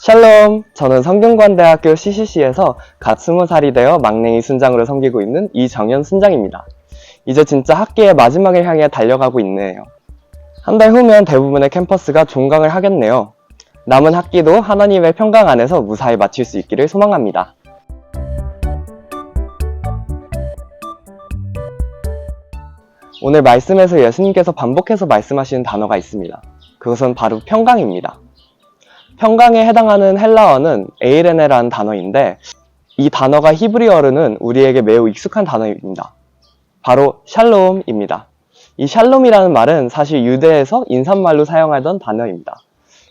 샬롬! 저는 성균관대학교 CCC에서 갓 20살이 되어 막냉이 순장으로 섬기고 있는 이정현 순장입니다. 이제 진짜 학기의 마지막을 향해 달려가고 있네요. 한 달 후면 대부분의 캠퍼스가 종강을 하겠네요. 남은 학기도 하나님의 평강 안에서 무사히 마칠 수 있기를 소망합니다. 오늘 말씀에서 예수님께서 반복해서 말씀하시는 단어가 있습니다. 그것은 바로 평강입니다. 평강에 해당하는 헬라어는 에이레네라는 단어인데 이 단어가 히브리어로는 우리에게 매우 익숙한 단어입니다. 바로 샬롬입니다. 이 샬롬이라는 말은 사실 유대에서 인사말로 사용하던 단어입니다.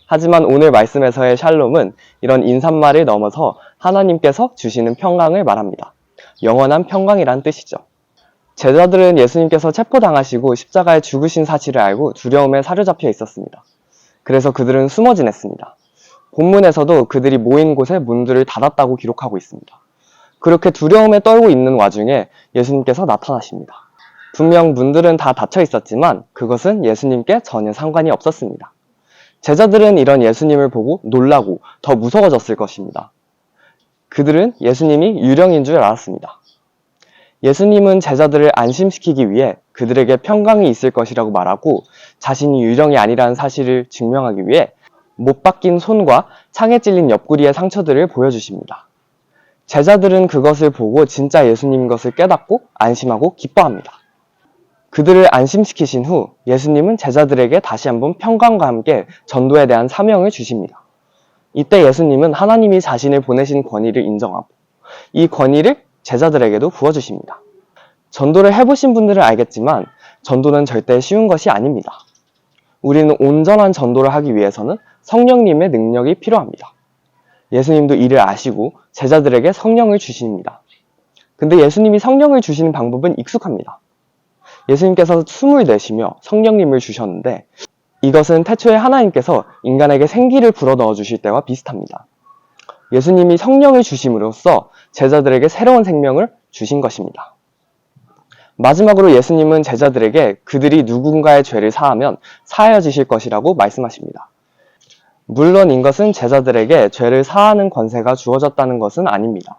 하지만 오늘 말씀에서의 샬롬은 이런 인사말을 넘어서 하나님께서 주시는 평강을 말합니다. 영원한 평강이란 뜻이죠. 제자들은 예수님께서 체포당하시고 십자가에 죽으신 사실을 알고 두려움에 사로잡혀 있었습니다. 그래서 그들은 숨어 지냈습니다. 본문에서도 그들이 모인 곳에 문들을 닫았다고 기록하고 있습니다. 그렇게 두려움에 떨고 있는 와중에 예수님께서 나타나십니다. 분명 문들은 다 닫혀 있었지만 그것은 예수님께 전혀 상관이 없었습니다. 제자들은 이런 예수님을 보고 놀라고 더 무서워졌을 것입니다. 그들은 예수님이 유령인 줄 알았습니다. 예수님은 제자들을 안심시키기 위해 그들에게 평강이 있을 것이라고 말하고 자신이 유령이 아니라는 사실을 증명하기 위해 못 박힌 손과 창에 찔린 옆구리의 상처들을 보여주십니다. 제자들은 그것을 보고 진짜 예수님인 것을 깨닫고 안심하고 기뻐합니다. 그들을 안심시키신 후 예수님은 제자들에게 다시 한번 평강과 함께 전도에 대한 사명을 주십니다. 이때 예수님은 하나님이 자신을 보내신 권위를 인정하고 이 권위를 제자들에게도 부어주십니다. 전도를 해보신 분들은 알겠지만 전도는 절대 쉬운 것이 아닙니다. 우리는 온전한 전도를 하기 위해서는 성령님의 능력이 필요합니다. 예수님도 이를 아시고 제자들에게 성령을 주십니다. 근데 예수님이 성령을 주시는 방법은 익숙합니다. 예수님께서 숨을 내쉬며 성령님을 주셨는데 이것은 태초에 하나님께서 인간에게 생기를 불어넣어 주실 때와 비슷합니다. 예수님이 성령을 주심으로써 제자들에게 새로운 생명을 주신 것입니다. 마지막으로 예수님은 제자들에게 그들이 누군가의 죄를 사하면 사하여지실 것이라고 말씀하십니다. 물론 이것은 제자들에게 죄를 사하는 권세가 주어졌다는 것은 아닙니다.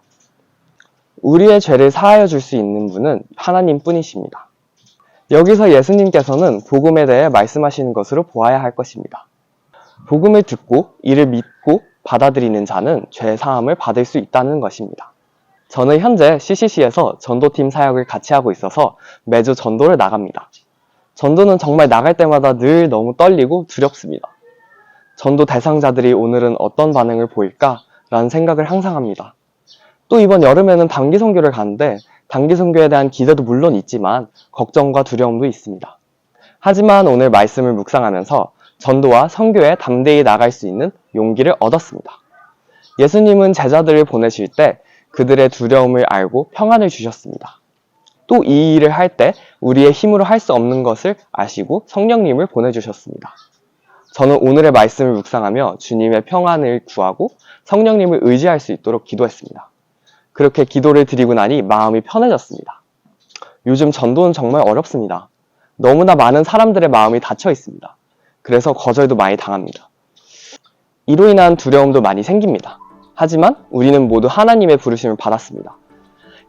우리의 죄를 사하여 줄 수 있는 분은 하나님 뿐이십니다. 여기서 예수님께서는 복음에 대해 말씀하시는 것으로 보아야 할 것입니다. 복음을 듣고 이를 믿고 받아들이는 자는 죄 사함을 받을 수 있다는 것입니다. 저는 현재 CCC에서 전도팀 사역을 같이 하고 있어서 매주 전도를 나갑니다. 전도는 정말 나갈 때마다 늘 너무 떨리고 두렵습니다. 전도 대상자들이 오늘은 어떤 반응을 보일까? 라는 생각을 항상 합니다. 또 이번 여름에는 단기 선교를 가는데 단기 선교에 대한 기대도 물론 있지만 걱정과 두려움도 있습니다. 하지만 오늘 말씀을 묵상하면서 전도와 선교에 담대히 나갈 수 있는 용기를 얻었습니다. 예수님은 제자들을 보내실 때 그들의 두려움을 알고 평안을 주셨습니다. 또 이 일을 할 때 우리의 힘으로 할 수 없는 것을 아시고 성령님을 보내주셨습니다. 저는 오늘의 말씀을 묵상하며 주님의 평안을 구하고 성령님을 의지할 수 있도록 기도했습니다. 그렇게 기도를 드리고 나니 마음이 편해졌습니다. 요즘 전도는 정말 어렵습니다. 너무나 많은 사람들의 마음이 닫혀 있습니다. 그래서 거절도 많이 당합니다. 이로 인한 두려움도 많이 생깁니다. 하지만 우리는 모두 하나님의 부르심을 받았습니다.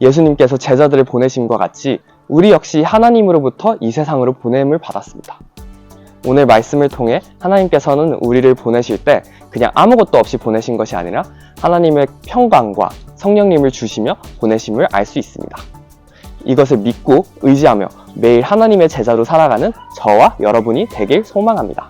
예수님께서 제자들을 보내심과 같이 우리 역시 하나님으로부터 이 세상으로 보냄을 받았습니다. 오늘 말씀을 통해 하나님께서는 우리를 보내실 때 그냥 아무것도 없이 보내신 것이 아니라 하나님의 평강과 성령님을 주시며 보내심을 알 수 있습니다. 이것을 믿고 의지하며 매일 하나님의 제자로 살아가는 저와 여러분이 되길 소망합니다.